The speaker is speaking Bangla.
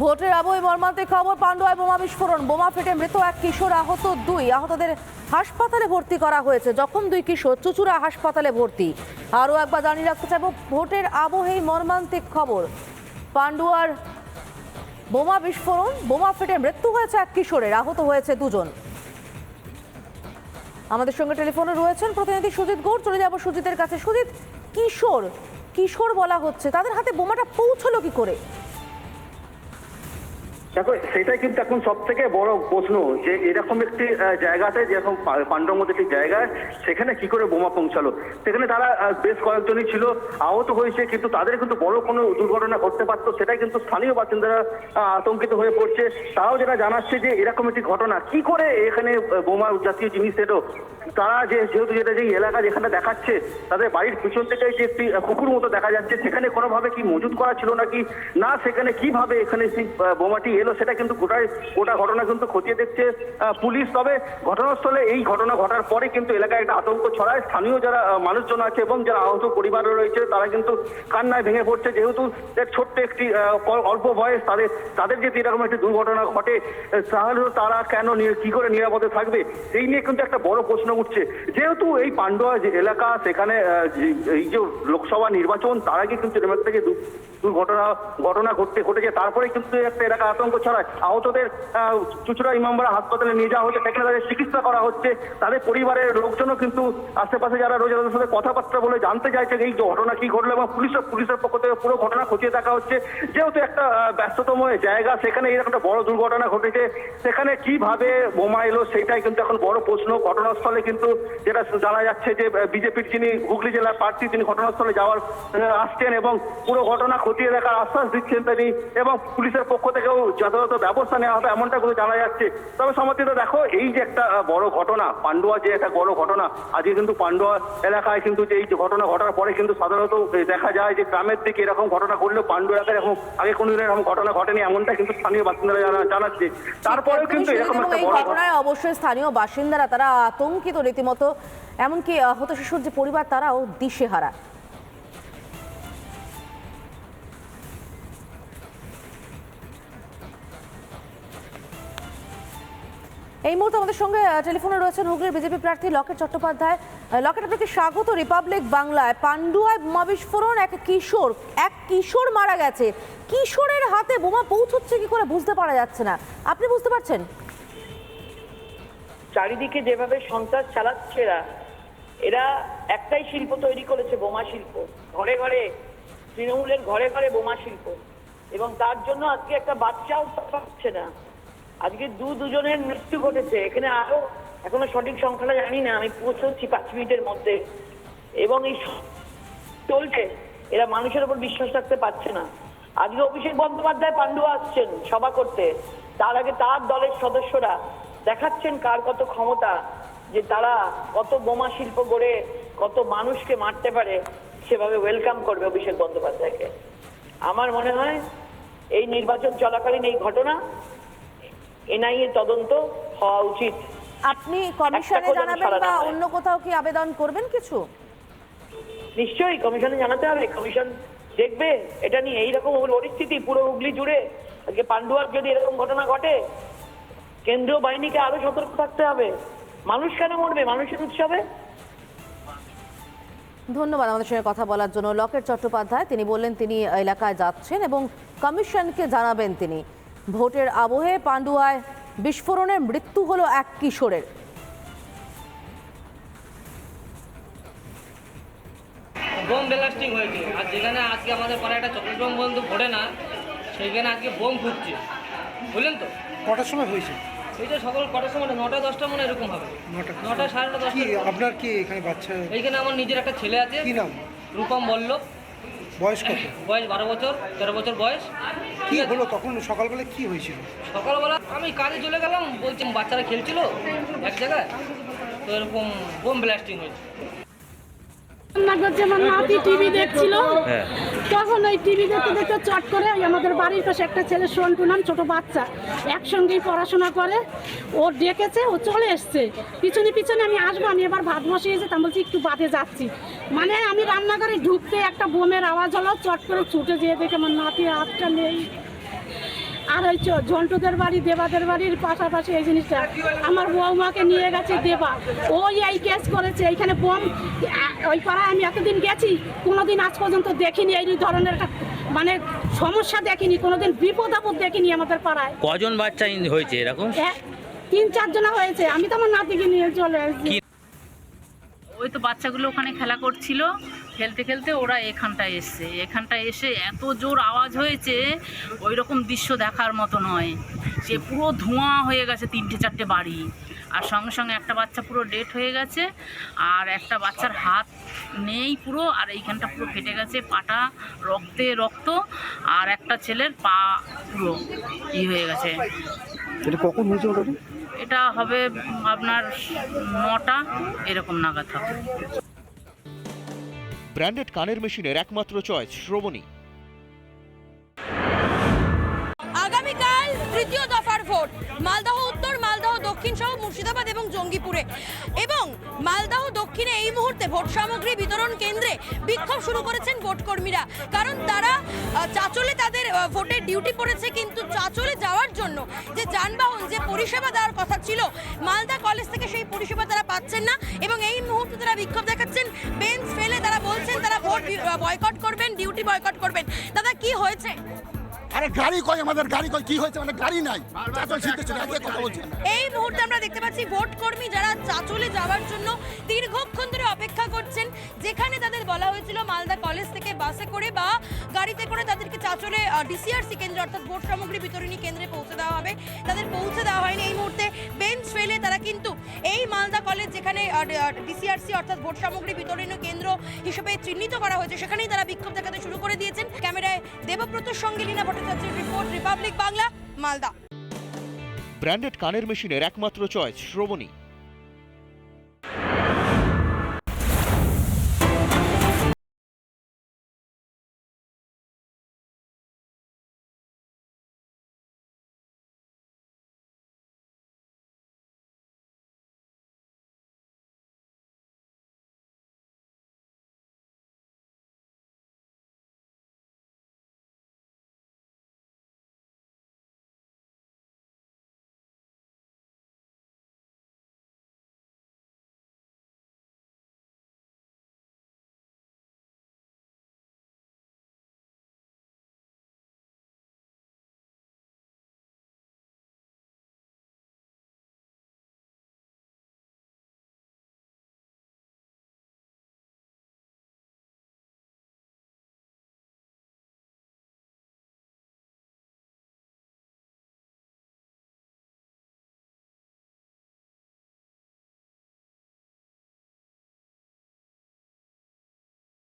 ভোটের আবহে মর্মান্তিক খবর পান্ডুয়ায় বোমা বিস্ফোরণ। বোমা ফেটে মৃত এক কিশোর আহত দুই। আহতদের হাসপাতালে ভর্তি করা হয়েছে। জখম দুই কিশোর, চুচুড়া হাসপাতালে ভর্তি। আরও একবার জানিয়ে রাখতে চাইব, ভোটের আবহেই মর্মান্তিক খবর। পান্ডুয়ার বোমা বিস্ফোরণ, বোমা ফেটে মৃত্যু হয়েছে এক কিশোরের, আহত হয়েছে দুজন। আমাদের সঙ্গে টেলিফোনে রয়েছেন প্রতিনিধি সুজিত গৌড়। চলে যাব সুজিতের কাছে। সুজিত, কিশোর কিশোর বলা হচ্ছে। তাদের হাতে বোমাটা পৌঁছলো কি করে? দেখো, সেটাই কিন্তু এখন সব থেকে বড় প্রশ্ন যে এরকম একটি জায়গাতে, যেরকম পাণ্ডব মধ্যে একটি জায়গায় সেখানে কি করে বোমা পৌঁছালো? সেখানে তারা বেশ কয়েকজনই ছিল, আহত হয়েছে, কিন্তু তাদের কিন্তু বড় কোনো দুর্ঘটনা ঘটতে পারতো, সেটাই কিন্তু স্থানীয় বাসিন্দারা আতঙ্কিত হয়ে পড়ছে। তারাও যেটা জানাচ্ছে যে এরকম একটি ঘটনা, কি করে এখানে বোমা, জাতীয় জিনিস এলো? তারা যে, যেহেতু যেটা যে এলাকা যেখানে দেখাচ্ছে, তাদের বাড়ির পিছন থেকে যে একটি কুকুর মতো দেখা যাচ্ছে, সেখানে কোনোভাবে কি মজুত করা ছিল নাকি? না, সেখানে কীভাবে এখানে সেই বোমাটি এলো, সেটা কিন্তু গোটাই গোটা ঘটনা কিন্তু খতিয়ে দেখছে পুলিশ। তবে ঘটনাস্থলে এই ঘটনা ঘটার পরে কিন্তু এলাকায় একটা আতঙ্ক ছড়ায়। স্থানীয় যারা মানুষজন আছে এবং যারা আহত পরিবার রয়েছে, তারা কিন্তু কান্নায় ভেঙে পড়ছে। যেহেতু ছোট্ট একটি অল্প বয়স, তাদের তাদের যদি এরকম একটি দুর্ঘটনা ঘটে তাহলে তারা কেন কি করে নিরাপদে থাকবে? এই নিয়ে কিন্তু একটা বড় প্রশ্ন উঠছে। যেহেতু এই পান্ডুয়া যে এলাকা, সেখানে এই যে লোকসভা নির্বাচন, তার আগে কিন্তু থেকে দুর্ঘটনা, ঘটনা ঘটতে, ঘটেছে, তারপরে কিন্তু একটা এলাকা আতঙ্ক ছড়ায়। আহতদের আহ, চুচুড়া ইমামবাড়া হাসপাতালে নিয়ে যাওয়া হচ্ছে। সেখানে তাদের চিকিৎসা করা হচ্ছে। তাদের পরিবারের লোকজনও কিন্তু আশেপাশে যারা রয়েছে তাদের সাথে কথাবার্তা বলে জানতে চাইছে এই ঘটনা কি ঘটলো এবং পুলিশের পুলিশের পক্ষ থেকে পুরো ঘটনা খতিয়ে দেখা হচ্ছে। যেহেতু একটা ব্যস্ততম জায়গা সেখানে এরকম একটা বড় দুর্ঘটনা ঘটেছে। সেখানে কীভাবে বোমা এলো সেটাই কিন্তু এখন বড় প্রশ্ন। ঘটনাস্থলে কিন্তু যেটা জানা যাচ্ছে যে বিজেপির যিনি হুগলি জেলার প্রার্থী তিনি ঘটনাস্থলে যাওয়ার আসছেন এবং পুরো ঘটনা খতিয়ে দেখার আশ্বাস দিচ্ছেন তিনি এবং পুলিশের পক্ষ থেকেও যথাযথ ব্যবস্থা নেওয়া হবে এমনটা কিন্তু জানা যাচ্ছে। তবে সমর্থিত দেখো এই যে একটা বড় ঘটনা পান্ডুয়া যে একটা বড় ঘটনা আজকে কিন্তু পান্ডুয়া এলাকায় কিন্তু যে এই ঘটনা ঘটার পরে কিন্তু সাধারণত দেখা যায় যে গ্রামের দিকে এরকম ঘটনা ঘটলেও পান্ডু এলাকায় এরকম আগে কোনোদিন এরকম ঘটনা ঘটেনি এমনটা কিন্তু স্থানীয় বাসিন্দারা জানা- জানাচ্ছে। তারপরেও কিন্তু এরকম একটা বড় ঘটনায় অবশ্যই স্থানীয় বাসিন্দারা তারা আতঙ্কিত রীতিমতো এমনকি আহত শিশুর যে পরিবার তারাও দিশেহারা। এই মুহূর্তে আমাদের সঙ্গে টেলিফোনে রয়েছেন হুগলির বিজেপি প্রার্থী লকেট চট্টোপাধ্যায়। লকেট আপনাকে স্বাগত রিপাবলিক বাংলায়? পান্ডুয়ায় বোমা বিস্ফোরণ, এক কিশোর এক কিশোর মারা গেছে। কিশোরের হাতে বোমা পৌঁছচ্ছে কি করে বুঝতে পারা যাচ্ছে না। আপনি বুঝতে পারছেন? চারিদিকে যেভাবে সন্ত্রাস চালাচ্ছে এরা এরা একটাই শিল্প তৈরি করেছে, বোমা শিল্প। ঘরে ঘরে, তৃণমূলের ঘরে ঘরে বোমা শিল্প। এবং তার জন্য আজকে একটা বাচ্চাও পাচ্ছে না। আজকে দু দুজনের মৃত্যু ঘটেছে। এখানে আরও এখনও সঠিক সংখ্যাটা জানি না, আমি পৌঁছচ্ছি পাঁচ মিনিটের মধ্যে। এবং এই চলছে, এরা মানুষের উপর বিশ্বাস রাখতে পারছে না। আজকে অভিষেক বন্দ্যোপাধ্যায় পাণ্ডুয়া আসছেন সভা করতে। তার আগে তার দলের সদস্যরা দেখাচ্ছেন কার কত ক্ষমতা, যে তারা কত বোমা শিল্প গড়ে, কত মানুষকে মারতে পারে, সেভাবে ওয়েলকাম করবে অভিষেক বন্দ্যোপাধ্যায়কে। আমার মনে হয় এই নির্বাচন চলাকালীন এই ঘটনা এনআইএ তদন্ত হওয়া উচিত। আপনি কমিশনে জানাবেন বা অন্য কোথাও কি আবেদন করবেন কিছু? নিশ্চয়ই কমিশনে জানাতে হবে। কমিশন দেখবে এটা নিয়ে এইরকম পরিস্থিতি পুরো হুগলি জুড়ে। আজকে পান্ডুয়ার যদি এরকম ঘটনা ঘটে কেন্দ্রীয় বাহিনীকে আরও সতর্ক থাকতে হবে। মানুষ কেন মরবে? মানুষের উৎসবে? ধন্যবাদ আমাদের সঙ্গে কথা বলার জন্য। লকেট চট্টোপাধ্যায় তিনি বললেন তিনি এলাকায় যাচ্ছেন এবং কমিশনকে জানাবেন তিনি। ভোটের আবহে পান্ডুয়ায় বিস্ফোরণের মৃত্যু হলো এক কিশোরের। বোম ব্লাস্টিং হয়েছে। আর যেখানে আজকে আমাদের পাড়ায় একটা চকলেট বোম বন্ধু ফোটে না সেইখানে আজকে বোম ফুটছে। বুঝলেন তো? কটার সময় হয়েছে? এই যে সকাল কটার সময় নটা দশটা মনে এরকম হবে। নটা নটা সাড়ে নটা দশটা আপনার কি এখানে বাচ্চা? এইখানে আমার নিজের একটা ছেলে আছে। কি নাম? রূপম বল্লভ। বয়স কত? বয়স বারো বছর তেরো বছর বয়স। কি হলো? তখন সকালবেলা কি হয়েছিল? সকালবেলা আমি কাজে চলে গেলাম বলছি বাচ্চারা খেলছিল এক জায়গায় তো এরকম বোম ব্লাস্টিং হয়েছে। রান্না করছে আমার নাতি টিভি দেখছিল তখন ওই টিভি দেখতে দেখতে চট করে ওই আমাদের বাড়ির পাশে একটা ছেলে সন্টু নাম ছোট বাচ্চা একসঙ্গেই পড়াশোনা করে ও ডেকেছে ও চলে এসছে। পিছনে পিছনে আমি আসব আমি এবার ভাত বসিয়েছি তা বলছি একটু বাদে যাচ্ছি। মানে আমি রান্নাঘরে ঢুকতে একটা বোমের আওয়াজ হলো চট করে ছুটে যেয়ে দেখে আমার নাতি হাতটা নেই। আর ওই ঝন্টুদের বাড়ি দেবাদের বাড়ির পাশাপাশি এই জিনিসটা। আমার বৌমাকে নিয়ে গেছে দেবা। ওই এই কেস করেছে এইখানে বোম ওই পাড়ায় আমি এতদিন গেছি কোনোদিন আজ পর্যন্ত দেখিনি এই ধরনের একটা মানে সমস্যা দেখিনি কোনোদিন বিপদ আপদ দেখিনি আমাদের পাড়ায়। কজন বাচ্চা হয়েছে এরকম? তিন চারজনা হয়েছে আমি তো আমার নাতিকে নিয়ে চলে এসেছি। ওই তো বাচ্চাগুলো ওখানে খেলা করছিল। খেলতে খেলতে ওরা এখানটায় এসছে। এখানটায় এসে এত জোর আওয়াজ হয়েছে ওই রকম দৃশ্য দেখার মতো নয়। সে পুরো ধোঁয়া হয়ে গেছে তিনটে চারটে বাড়ি। আর সঙ্গে সঙ্গে একটা বাচ্চা পুরো ডেট হয়ে গেছে, আর একটা বাচ্চার হাত নেই পুরো, আর এইখানটা পুরো ফেটে গেছে পাটা রক্তে রক্ত, আর একটা ছেলের পা পুরো ই হয়ে গেছে। কখন হয়েছে এটা হবে আপনার নটা এরকম নাগাদ হবে। ব্র্যান্ডেড কানের মেশিনের একমাত্র চয়েস শ্রবণী। আগামীকাল তৃতীয় দফার ভোট মালদহ দক্ষিণ সহ মুর্শিদাবাদ এবং জঙ্গিপুরে। এবং মালদহ দক্ষিণে এই মুহূর্তে ভোট সামগ্রী বিতরণ কেন্দ্রে বিক্ষোভ শুরু করেছেন ভোট কর্মীরা কারণ তারা চাচলে তাদের ভোটের ডিউটি পড়েছে কিন্তু চাচলে যাওয়ার জন্য যে যানবাহন, যে পরিষেবা দেওয়ার কথা ছিল, মালদা কলেজ থেকে সেই পরিষেবা তারা পাচ্ছেন না। এবং এই মুহূর্তে তারা বিক্ষোভ দেখাচ্ছেন, বেঞ্চ ফেলে তারা বলছেন তারা ভোট বয়কট করবেন, ডিউটি বয়কট করবেন। দাদা, কি হয়েছে? আরে গাড়ি কই আমাদের গাড়ি কই কি হয়েছে? মানে গাড়ি নাই। চাচল শীতে চলে আজকে কথা বলছেন এই মুহূর্তে আমরা দেখতে পাচ্ছি ভোট কর্মী যারা চাচলে যাওয়ার জন্য দীর্ঘক্ষণ ধরে অপেক্ষা করছেন, যেখানে তাদের বলা হয়েছিল মালদা কলেজ থেকে বাসে করে বা গাড়িতে করে তাদেরকে চাচলে ডিসিআরসি কেন্দ্র অর্থাৎ ভোট সামগ্রী বিতরণী কেন্দ্রে পৌঁছে দেওয়া হবে। তাদের পৌঁছে দেওয়া হয়নি। এই মুহূর্তে কলেজ যেখানে ডিসিআরসি অর্থাৎ ভোট সামগ্রী বিতরণীয় কেন্দ্র হিসেবে চিহ্নিত করা হয়েছে। সেখানেই তারা বিক্ষোভ দেখাতে শুরু করে দিয়েছেন। ক্যামেরায় দেবব্রতর সঙ্গে লীনা ভট্টাচার্যের report, Republic Bangla, Malda. Branded কানের মেশিনের একমাত্র চয়েস, শ্রবণী।